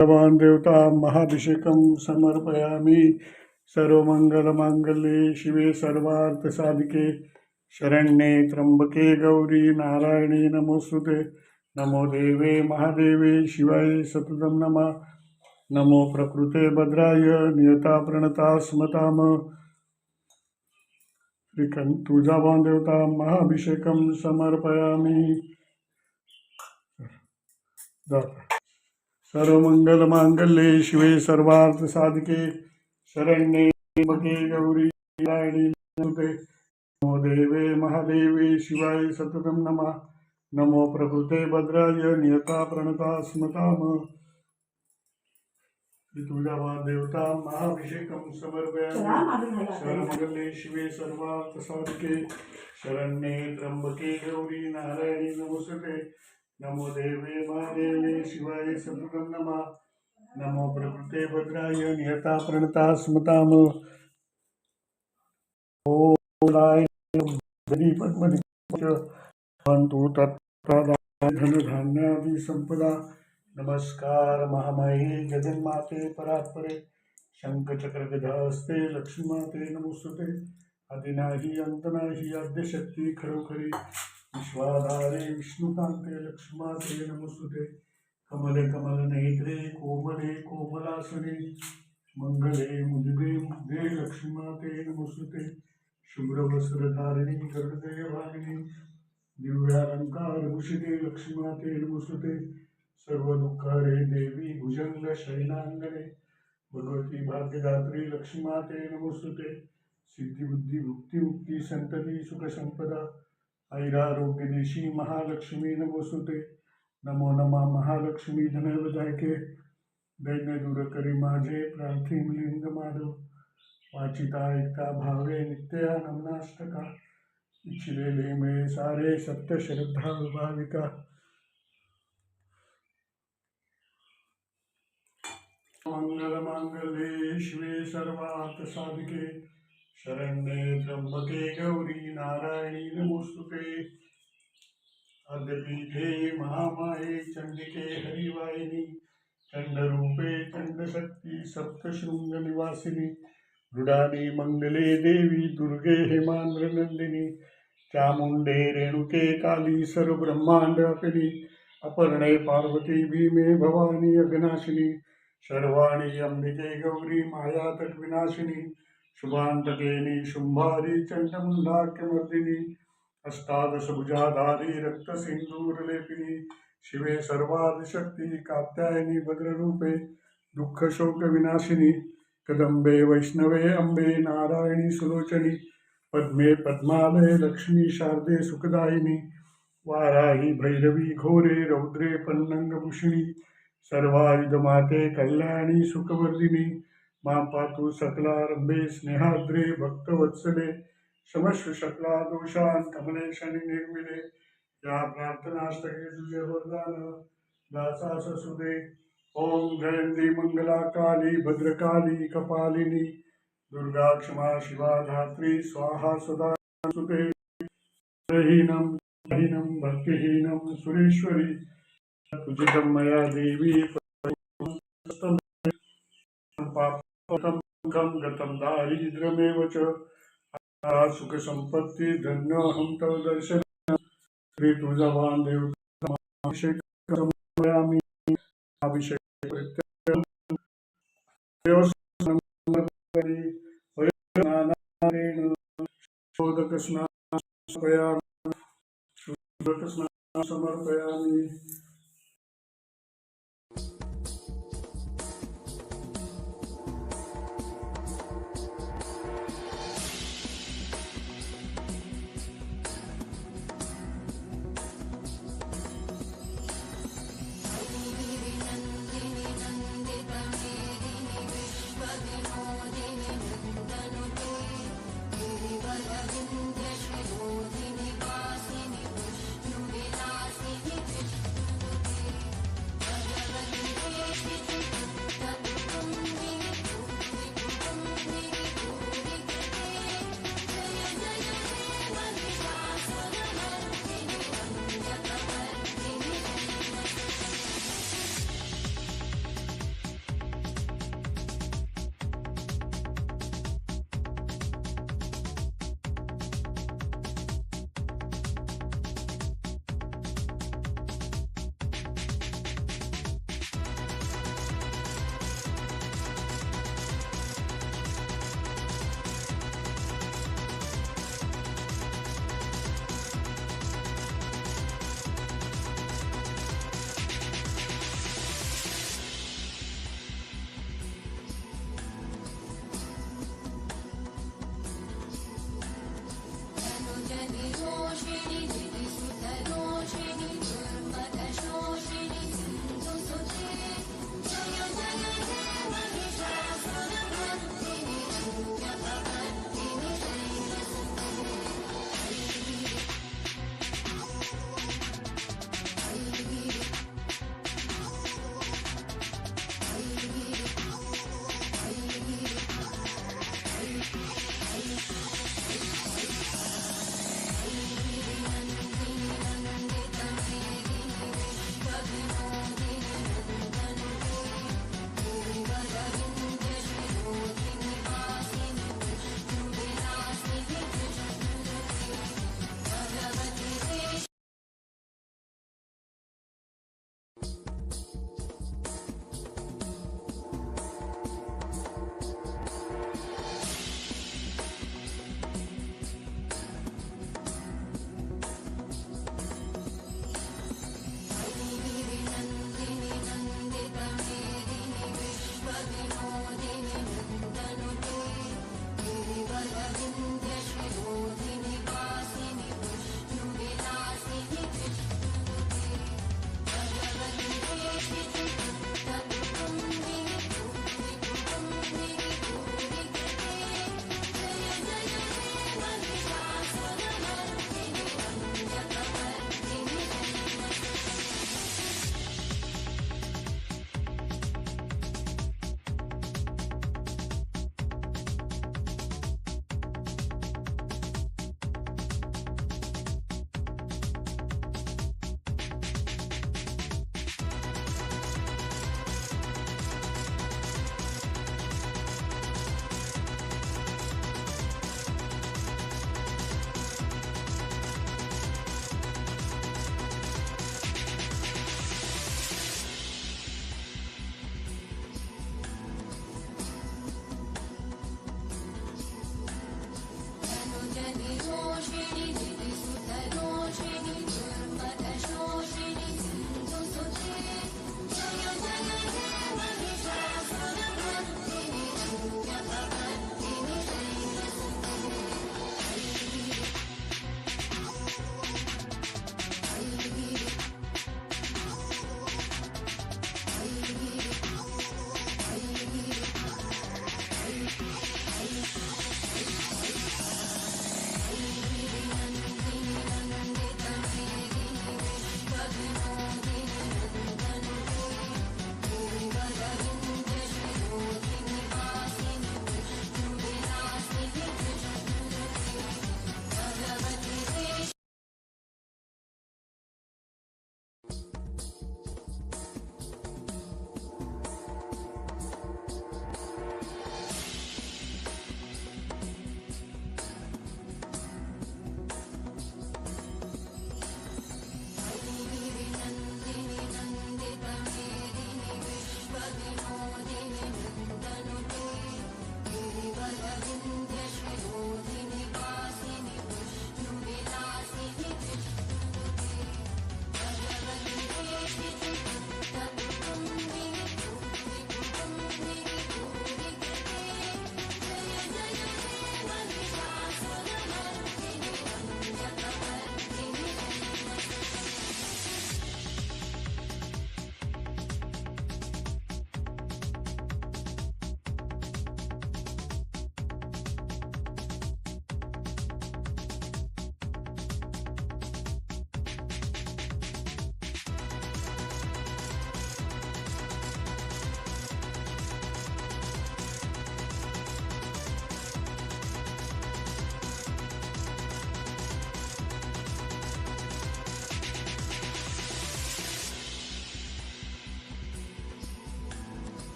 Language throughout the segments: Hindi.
भगवान् देवता महाभिषेकं समर्पयामि। सर्वमङ्गलमाङ्गल्ये शिवे सर्वार्थसाधिके शरण्ये त्र्यम्बके गौरी नारायणी नमोस्तुते नमो देवे महादेवे शिवाय सततं नमः। नमो प्रकृते भद्राय नियता प्रणता स्मताम। तुळजाभवान देवता महाभिषेकं समर्पयामि। सर्वमंगलमांगल्ये शिवे सर्वार्थसाधिके शरण्ये त्र्यंबके गौरी नारायणी नमो देवे महादेवे शिवाय सततं नमः। नमो प्रकृते भद्राय नियता प्रणता स्मताम। देवता महाभिषेकं समर्पयामि। सर्वमंगले शिवे सर्वार्थसाधिके शरण्ये गौरी नारायणी नमोस्तुते। नमो देवे महादेवे शिवाय सततं नमः। नमो प्रकृते भद्राय नियता प्रणता स्मताम। ओलाय जरी पद्मनिपंतु धनधान्यादि संपदा नमस्कार महामाये जगन्माते परात्परे। शंखचक्र गदास्ते लक्ष्मीमाते नमोस्तुते। आदिनाही अंतनाही आद्यशक्ती खरोखरी। विश्वाधारे विष्णुकांते लक्ष्माते नमोस्तुते। कमले कमल नेत्रे, कोमले कोमलासने, मंगले मुदिते मुग्धे लक्ष्मीमाते नमोस्तुते। शुभ्रवस्त्रधारिणी गरुडे भागिनी दिव्यालंकार भूषिते लक्ष्मीमाते नमोस्तुते। सर्व दुःखारे देवी भुजंग शयनांगणे भगवती भाग्यदात्री लक्ष्मीमाते नमोस्तुते। सिद्धी बुद्धी संपदा ऐरारोग्यदेशी महालक्ष्मी नमोस्तुते। नमो नमा महालक्ष्मी धनवदायके दैन्य दूर करी माझे प्रार्थी मिलिंद माधव। वाचिता ऐकता भावे, नित्या नमनाष्टका। इच्छिलेले मिळे सारे सत्य श्रद्धा भाविका मंगलमांगल्ये शिवे सर्वार्थ साधिके। शरण्ये त्र्यंबके गौरी नारायणी नमोस्तुते अद्यपीठे महामाये चंडिके हरिवाहिनी चंडरूपे चंडशक्ती सप्तशृंगनिवासिनी मृडानी मंगले देवी दुर्गे हेमांद्रनंदिनी चामुंडे रेणुके काली सर्वब्रह्माण्डपिनी अपर्णे पार्वती भीमे भवानी अघनाशिनी सर्वाणी अंबिके गौरी माया तटविनाशिनी शुभांतकेनी शुंभारी चंडमुंडाक्यमर्दिनी अष्टादशभुजाधारी रक्तसिंधूरलेपिनी शिवे सर्वादिशक्ती, कात्यायनी, भद्ररूपे, दुःखशोकविनाशिनी कदंबे वैष्णवे अंबे नारायणी, सुलोचनी, पद्मे, पद्मालये, लक्ष्मी, शारदे, सुखदायिनी, वाराही, भैरवी, घोरे, रौद्रे, पन्नंगभूषिणी, सर्वायुधमाते, कल्याणी, सुखवर्धिनी माँ पातु सकलारंभे स्नेहाद्रे भक्तवत्सले क्षमस्व शकला दोषान कमले शनी निर्मिले। या प्रार्थनास्तके तुझे वरदान दासा ससुदे। ओम जयंती मंगला काली भद्रकाली, कपालिनी। दुर्गा क्षमा शिवा धात्री, स्वाहा सदा सुते। हीनम हीनम भक्तिहीनम सुरेश्वरी। तुझितं मया देवी। पापं गतं दारिद्र्यमेव च। सुख संपत्ती धन्य हम तव दर्शन। श्री तुळजाभवान देवता अभिषेक अभिषेक शोधकस्नापयामि शोधकस्नानं समर्पयामि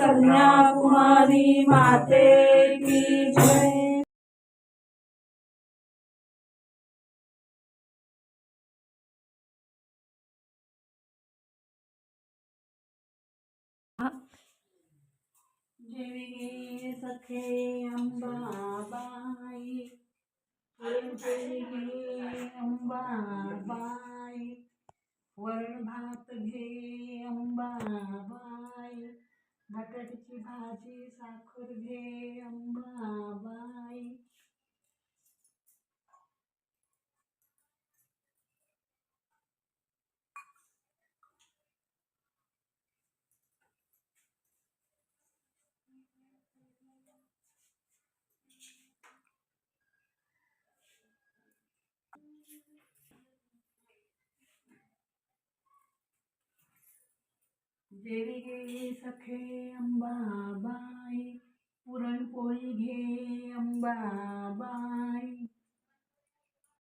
कन्याकुमारी माते की जय सखे अंबाबाई अंबाबाई वरण भात घे अंबाबाई बटाट्याची भाजी साखर घे अंबाबाई देवी गे सखे अंबा बाई पुरण पोई घे अंबा बाई।